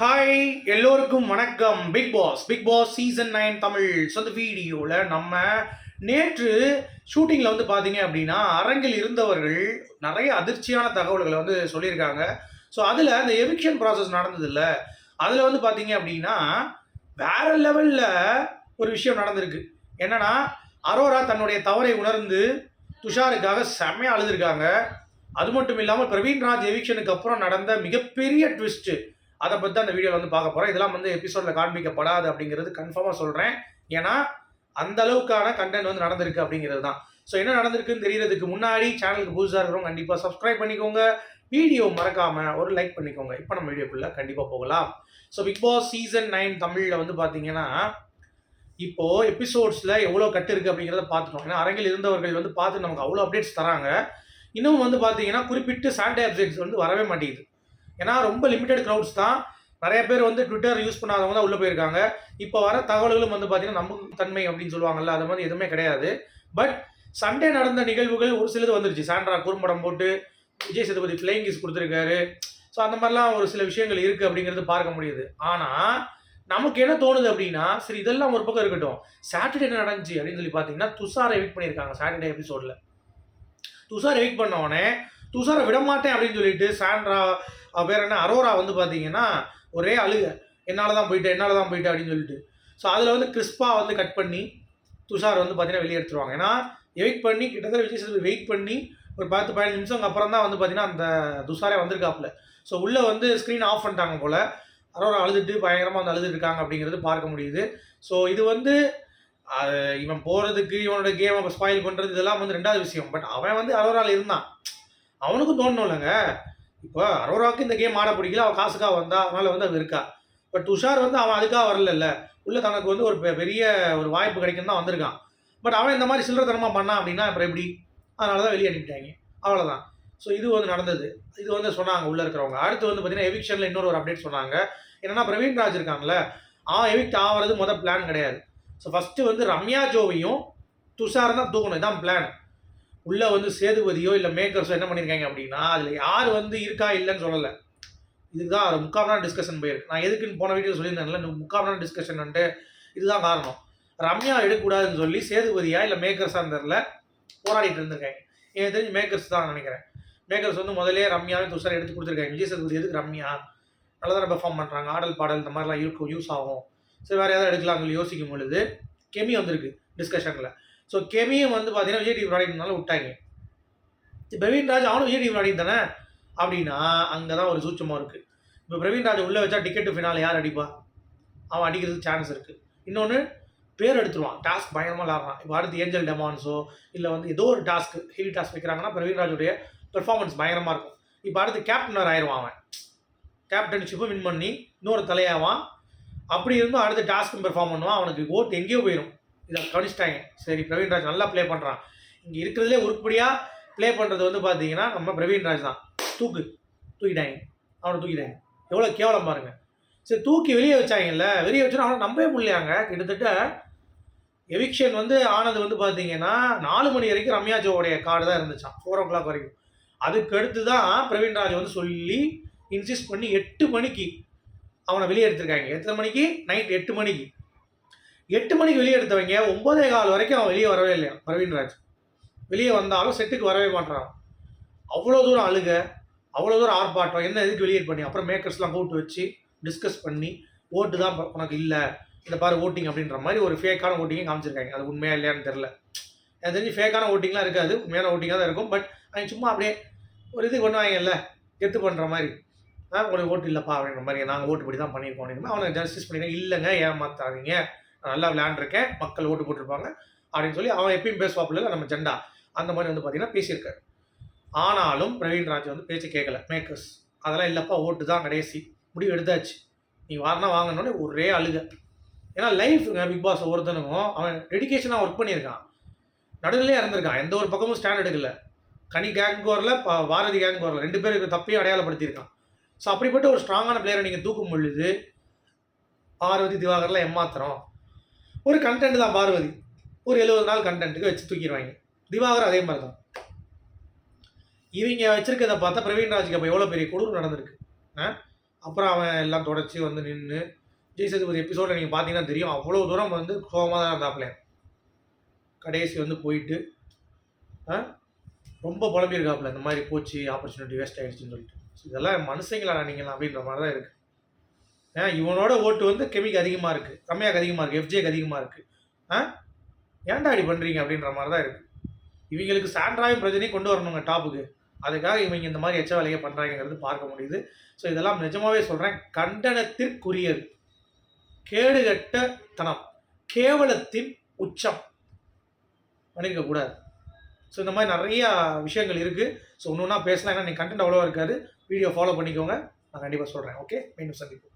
Hi எல்லோருக்கும் வணக்கம். Big Boss Big Boss season nine Tamil சொந்த வீடியோவில் நம்ம நேற்று ஷூட்டிங்கில் வந்து பார்த்தீங்க அப்படின்னா அரங்கில் இருந்தவர்கள் நிறைய அதிர்ச்சியான தகவல்களை வந்து சொல்லியிருக்காங்க. ஸோ அதில் அந்த எவிக்ஷன் ப்ராசஸ் நடந்ததில்ல. அதில் வந்து பார்த்தீங்க அப்படின்னா வேற லெவலில் ஒரு விஷயம் நடந்திருக்கு. என்னன்னா அரோரா தன்னுடைய தவறை உணர்ந்து துஷாருக்காக செம்மையாக அழுதுருக்காங்க. அது மட்டும் இல்லாமல் பிரவீன்ராஜ் எவிக்ஷனுக்கு அப்புறம் நடந்த மிகப்பெரிய ட்விஸ்ட்டு அதை பற்றி அந்த வீடியோவில் வந்து பார்க்க போகிறோம் இதெல்லாம் வந்து எபிசோடில் காண்பிக்கப்படாது அப்படிங்கிறது கன்ஃபார்மாக சொல்கிறேன் ஏன்னா அந்த அளவுக்கான கண்டென்ட் வந்து நடந்திருக்கு அப்படிங்கிறது தான். ஸோ என்ன நடந்திருக்குன்னு தெரியறதுக்கு முன்னாடி சேனலுக்கு புதுசாக இருக்கிறவங்க கண்டிப்பாக சப்ஸ்கிரைப் பண்ணிக்கோங்க. வீடியோ மறக்காமல் ஒரு லைக் பண்ணிக்கோங்க. இப்போ நம்ம வீடியோக்குள்ளே கண்டிப்பாக போகலாம். So Big Boss season nine தமிழில் வந்து பார்த்தீங்கன்னா இப்போது எபிசோட்ஸில் எவ்வளோ கட்டு இருக்குது அப்படிங்கிறத பார்த்துட்டோம். ஏன்னா அரங்கில் இருந்தவர்கள் வந்து பார்த்து நமக்கு அவ்வளோ அப்டேட்ஸ் தராங்க. இன்னும் வந்து பார்த்தீங்கன்னா குறிப்பிட்டு சாட்டர்டே அப்டேட்ஸ் வந்து வரவே மாட்டேங்குது. ஏன்னா ரொம்ப லிமிட்டெட் க்ரௌட்ஸ் தான். நிறைய பேர் வந்து ட்விட்டர் யூஸ் பண்ணாதவங்க தான் உள்ளே போயிருக்காங்க. இப்போ வர தகவல்களும் வந்து பார்த்தீங்கன்னா நம்பகத்தன்மை அப்படின்னு சொல்லுவாங்கல்ல அது மாதிரி எதுவுமே கிடையாது. பட் சண்டே நடந்த நிகழ்வுகள் ஒரு சிலது வந்துருச்சு. சாண்ட்ரா குறும்படம் போட்டு விஜய் சேதுபதி ஃப்ளைங் கிஸ் கொடுத்துருக்காரு. ஸோ அந்த மாதிரிலாம் ஒரு சில விஷயங்கள் இருக்குது அப்படிங்கிறது பார்க்க முடியுது. ஆனால் நமக்கு என்ன தோணுது அப்படின்னா சரி இதெல்லாம் ஒரு பக்கம் இருக்கட்டும். சாட்டர்டே என்ன நடந்துச்சு அப்படின்னு சொல்லி பார்த்தீங்கன்னா துஷாரை எவிட் பண்ணியிருக்காங்க சாட்டர்டே எபிசோடில் துஷார் எவிட் பண்ண உடனே துஷாரை விட மாட்டேன் அப்படின்னு சொல்லிட்டு சாண்ட்ரா பேர் என்ன? அரோரா வந்து பார்த்தீங்கன்னா ஒரே அழுக. என்னால் தான் போயிட்டு என்னால் தான் போயிட்டு அப்படின்னு சொல்லிட்டு. ஸோ அதில் வந்து கிறிஸ்பாக வந்து கட் பண்ணி துஷார் வந்து பார்த்தீங்கன்னா வெளியே எடுத்துருவாங்க. ஏன்னா வெயிட் பண்ணி கிட்டத்தட்ட விஜய் சேதுபதி வெயிட் பண்ணி ஒரு பத்து பதினஞ்சு நிமிஷம் அப்புறம் தான் வந்து பார்த்தீங்கன்னா அந்த துஷாரே வந்திருக்காப்புல. ஸோ உள்ளே வந்து ஸ்க்ரீன் ஆஃப் பண்ணிட்டாங்க போல். அரோரா அழுதுட்டு பயங்கரமாக வந்து அழுதுருக்காங்க இருக்காங்க அப்படிங்கிறது பார்க்க முடியுது. ஸோ இது வந்து அது இவன் போகிறதுக்கு இவனோட கேமை ஸ்பாயில் பண்ணுறது இதெல்லாம் வந்து ரெண்டாவது விஷயம். பட் அவன் வந்து அரோராவில் இருந்தான். அவனுக்கும் தோணணும் இல்லைங்க இப்போ அரோராவுக்கு இந்த கேம் ஆட பிடிக்கல. அவன் காசுக்காக வந்தா அதனால வந்து அவன் இருக்கா? பட் துஷார் வந்து அவன் அதுக்காக வரல உள்ள தனக்கு வந்து ஒரு பெ- பெரிய ஒரு வாய்ப்பு கிடைக்கும் தான் வந்திருக்கான். பட் அவன் இந்த மாதிரி சில்லறத்தனமாக பண்ணான் அப்படின்னா அப்புறம் எப்படி? அதனால தான் வெளியே அனுப்பிட்டாங்க. அவ்வளோதான் ஸோ இது வந்து நடந்தது. இது வந்து சொன்னாங்க உள்ளே இருக்கிறவங்க. அடுத்து வந்து பார்த்தீங்கன்னா எவிக்ஷனில் இன்னொரு ஒரு அப்டேட் சொன்னாங்க. என்னென்னா பிரவீன் ராஜ் இருக்காங்களே அவன் எவிக்ட் ஆகிறது முதல் பிளான் கிடையாது. ஸோ ஃபஸ்ட்டு வந்து ரம்யா ஜோவையும் துஷார் தான் தூக்கணும். இதான் பிளான் உள்ளே வந்து சேதுபதியோ இல்லை மேக்கர்ஸோ என்ன பண்ணியிருக்காங்க அப்படின்னா அதில் யார் வந்து இருக்கா இல்லைன்னு சொல்லலை. இதுதான் ஒரு டிஸ்கஷன் போயிருக்கு நான் எதுக்குன்னு போன வீடியோ சொல்லியிருந்தேன்ல இந்த டிஸ்கஷன் வந்துட்டு இதுதான் காரணம். ரம்யா எடுக்கக்கூடாதுன்னு சொல்லி சேதுபதியா இல்லை மேக்கர்ஸாக இருந்ததில் போராடிட்டு இருந்திருக்காங்க. எனக்கு தெரிஞ்சு மேக்கர்ஸ் தான் நினைக்கிறேன். மேக்கர்ஸ் வந்து முதலே ரம்யாவே துஷார் எடுத்து கொடுத்துருக்காங்க. விஜய் சேதுபதி எதுக்கு ரம்யா? நல்லா தான் பெர்ஃபார்ம் பண்ணுறாங்க ஆடல் பாடல் இந்த மாதிரிலாம் இருக்கும் யூஸ் ஆகும். சரி வேறு ஏதாவது எடுக்கலாம்னு யோசிக்கும் பொழுது கெமி வந்திருக்கு டிஸ்கஷனில் ஸோ கெமியும் வந்து பார்த்தீங்கன்னா விஜய் டிவி ப்ராடக்ட்னால விட்டாங்க. பிரவீன் ராஜ் அவனும் விஜய் டிவி ப்ராடக்ட் தானே? அப்படின்னா அங்கே தான் ஒரு சூட்சமாக இருக்குது இப்போ பிரவீன் ராஜ் உள்ளே வச்சா டிக்கெட்டு ஃபினால் யார் அடிப்பா? அவன் அடிக்கிறதுக்கு சான்ஸ் இருக்குது இன்னொன்று பேர் எடுத்துருவான். டாஸ்க் பயங்கரமாக விளாட்றான். இப்போ அடுத்து ஏஞ்சல் டெமான்ஸோ இல்லை வந்து ஏதோ ஒரு டாஸ்க் ஹெவி டாஸ்க் வைக்கிறாங்கன்னா பிரவீன் ராஜுடைய பெர்ஃபார்மன்ஸ் பயங்கரமாக இருக்கும். இப்போ அடுத்து கேப்டனர் ஆயிடுவான் அவன். கேப்டன்ஷிப்பை வின் பண்ணி இன்னொரு தலையாவான். அப்படி இருந்தும் அடுத்த டாஸ்க்கும் பெர்ஃபார்ம் பண்ணுவான். அவனுக்கு ஓட்டு எங்கேயோ போயிடும் இதை கவனிச்சிட்டாங்க. சரி பிரவீன் ராஜ் நல்லா ப்ளே பண்ணுறான் இங்கே இருக்கிறதுலே உருப்படியாக ப்ளே பண்ணுறது வந்து பார்த்தீங்கன்னா நம்ம பிரவீன் ராஜ் தான். தூக்கு. தூக்கிட்டாங்க. அவனை தூக்கிட்டாங்க. எவ்வளோ கேவலம் பாருங்கள் சரி தூக்கி வெளியே வச்சாங்கல்ல. வெளியே வச்சுன்னா அவனை நம்பவே முடியாங்க கிட்டத்தட்ட எவிக்ஷன் வந்து ஆனது வந்து பார்த்தீங்கன்னா நாலு மணி வரைக்கும் ரம்யா ஜோவுடைய கார்டு தான் இருந்துச்சான் ஃபோர் ஓ கிளாக் வரைக்கும். அதுக்கு அடுத்து தான் பிரவீன்ராஜ் வந்து சொல்லி இன்சிஸ்ட் பண்ணி எட்டு மணிக்கு அவனை வெளியே எடுத்திருக்காங்க. எத்தனை மணிக்கு? நைட் எட்டு மணிக்கு. எட்டு மணிக்கு வெளியே எடுத்தவங்க ஒன்பதே கால் வரைக்கும் அவன் வெளியே வரவே இல்லையா? பிரவீன்ராஜ் வெளியே வந்தாலும் செட்டுக்கு வரவே மாட்டான் அவ்வளோ தூரம் அழுக அவ்வளோ தூரம் ஆர்ப்பாட்டம் என்ன எதுக்கு வெளியே பண்ணி அப்புறம் மேக்கர்ஸ்லாம் கூப்பிட்டு வச்சு டிஸ்கஸ் பண்ணி ஓட்டு தான் உனக்கு இல்லை இந்த பாரு ஓட்டிங் அப்படின்ற மாதிரி ஒரு ஃபேக்கான ஓட்டிங்கே காமிச்சிருக்காங்க. அது உண்மையாக இல்லையான்னு தெரில எனக்கு தெரிஞ்சு ஃபேக்கான ஓட்டிங்லாம் இருக்காது உண்மையான ஓட்டிங்காக தான் இருக்கும். பட் அவங்க சும்மா அப்படியே ஒரு இது பண்ணுவாங்கல்ல கெத்து பண்ணுற மாதிரி. ஆ உங்களுக்கு ஓட்டு இல்லைப்பா அப்படின்ற மாதிரி நாங்கள் ஓட்டு படி தான் பண்ணியிருக்கோம் அப்படின்னா அவனை ஜஸ்டிஸ் பண்ணிடுறேன் இல்லைங்க ஏமாத்தாதீங்க. நல்லா விளையாண்டுருக்கேன் மக்கள் ஓட்டு போட்டிருப்பாங்க அப்படின்னு சொல்லி அவன் எப்பயும் பேசுவாப்புல நம்ம ஜெண்டா. அந்த மாதிரி வந்து பார்த்தீங்கன்னா பேசியிருக்காரு. ஆனாலும் பிரவீன் ராஜ் வந்து பேச்சு கேட்கல மேக்கர்ஸ் அதெல்லாம் இல்லைப்பா ஓட்டு தான் கடைசி. முடிவு எடுத்தாச்சு. நீ வாரணா வாங்கினோடனே ஒரே அழுக. ஏன்னா லைஃப்ங்க பிக் பாஸ் ஒவ்வொருத்தனுக்கும் அவன் டெடிக்கேஷனாக ஒர்க் பண்ணியிருக்கான். நடுநிலையே இருந்திருக்கான் எந்த ஒரு பக்கமும் ஸ்டாண்ட் எடுக்கல. கனி கேங்க்கு வரல ப- பாரதி கேங்க்கு வரல ரெண்டு பேருக்கு தப்பையும் அடையாளப்படுத்தியிருக்கான். ஸோ அப்படிப்பட்ட ஒரு ஸ்ட்ராங்கான பிளேயரை நீங்கள் தூக்கும் பொழுது பார்வதி திவாகர்லாம் ஏமாத்துறோம். ஒரு கண்டென்ட் தான் பார்வதி. ஒரு எழுபது நாள் கண்டென்ட்டுக்கு வச்சு தூக்கிடுவாங்க. திவாகர் அதே மாதிரி தான் இவங்க வச்சுருக்கதை பார்த்தா பிரவீன்ராஜுக்கு அப்போ எவ்வளோ பெரிய கொடூரம் நடந்திருக்கு. ஆ? அப்புறம் அவன் எல்லாம் தொடச்சி வந்து நின்று ஜெய்சதுபதி சேதுபதி எபிசோடில் நீங்கள் பார்த்தீங்கன்னா தெரியும் அவ்வளோ தூரம் வந்து கோவமாக தான் இருந்தாப்ல. கடைசி வந்து போயிட்டு ஆ, ரொம்ப புலம்பியிருக்காப்புல இந்த மாதிரி போச்சு ஆப்பர்ச்சுனிட்டி வேஸ்ட் ஆகிடுச்சின்னு சொல்லிட்டு. இதெல்லாம் மனுஷங்களா நீங்களா அப்படின்ற மாதிரி தான் இருக்குது இவனோட ஓட்டு வந்து கெமிக்கு அதிகமாக இருக்குது ரம்யாக்கு அதிகமாக இருக்குது எஃப்ஜேக்கு அதிகமாக இருக்குது ஆ? ஏன்டா இப்படி பண்ணுறீங்க அப்படின்ற மாதிரி தான் இருக்குது இவங்களுக்கு சாண்ட்ராயும் பிரச்சனையும் கொண்டு வரணுங்க டாப்புக்கு அதுக்காக இவங்க இந்த மாதிரி எச்ச வேலையை பண்ணுறாங்கிறது பார்க்க முடியுது. ஸோ இதெல்லாம் நிஜமாவே சொல்கிறேன் கண்டனத்திற்குரியது. கேடுகட்ட தனம் கேவலத்தின் உச்சம். பண்ணிக்கக்கூடாது ஸோ இந்த மாதிரி நிறையா விஷயங்கள் இருக்குது ஸோ ஒன்று ஒன்றா பேசலாம். ஏன்னா நீங்கள் கண்டென்ட் அவ்வளோவா இருக்காது. வீடியோ ஃபாலோ பண்ணிக்கோங்க. நான் கண்டிப்பாக சொல்கிறேன் ஓகே மீண்டும் சந்திப்போம்.